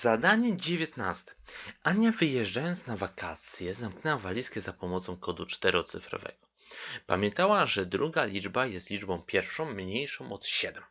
Zadanie 19. Ania wyjeżdżając na wakacje zamknęła walizkę za pomocą kodu czterocyfrowego. Pamiętała, że druga liczba jest liczbą pierwszą mniejszą od 7.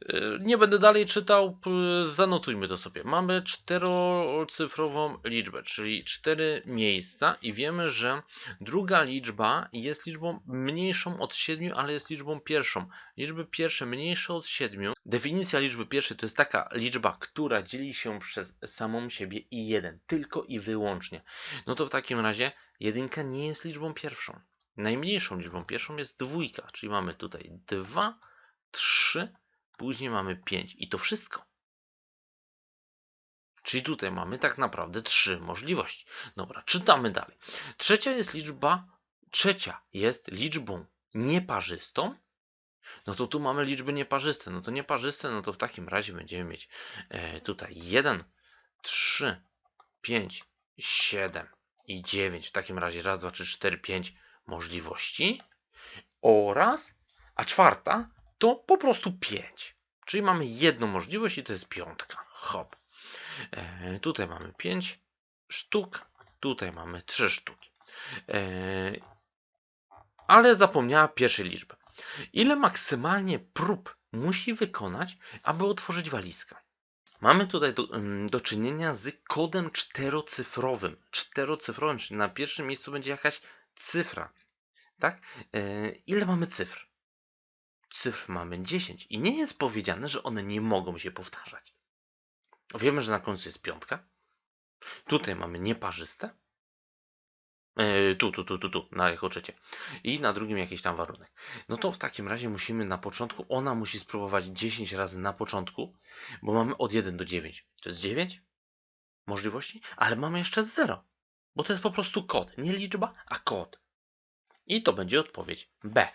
Yy, Nie będę dalej czytał, zanotujmy to sobie. Mamy czterocyfrową liczbę, czyli cztery miejsca i wiemy, że druga liczba jest liczbą mniejszą od 7, ale jest liczbą pierwszą. Liczby pierwsze mniejsze od 7. Definicja liczby pierwszej to jest taka liczba, która dzieli się przez samą siebie i 1, tylko i wyłącznie. No to w takim razie jedynka nie jest liczbą pierwszą. Najmniejszą liczbą pierwszą jest dwójka, czyli mamy tutaj 2, 3, później mamy 5 i to wszystko. Czyli tutaj mamy tak naprawdę trzy możliwości. Dobra, czytamy dalej. Trzecia jest liczba, trzecia jest liczbą nieparzystą. No to tu mamy liczby nieparzyste. No to nieparzyste, no to w takim razie będziemy mieć e, tutaj 1, 3, 5, 7 i 9. W takim razie raz, dwa, trzy, cztery, pięć możliwości. Oraz, a czwarta to po prostu 5. Czyli mamy jedną możliwość i to jest piątka. Hop. E, tutaj mamy 5 sztuk, tutaj mamy 3 sztuki. E, ale zapomniała pierwszej liczby. Ile maksymalnie prób musi wykonać, aby otworzyć walizkę? Mamy tutaj do, ym, do czynienia z kodem czterocyfrowym. Czterocyfrowym, czyli na pierwszym miejscu będzie jakaś cyfra. Tak? E, ile mamy cyfr? Cyfr mamy 10 i nie jest powiedziane, że one nie mogą się powtarzać. Wiemy, że na końcu jest piątka. Tutaj mamy nieparzyste. E, tu, tu, tu, tu, tu, na echo trzecie. I na drugim jakiś tam warunek. No to w takim razie musimy na początku, ona musi spróbować 10 razy na początku, bo mamy od 1 do 9. To jest 9 możliwości, ale mamy jeszcze 0, bo to jest po prostu kod. Nie liczba, a kod. I to będzie odpowiedź B.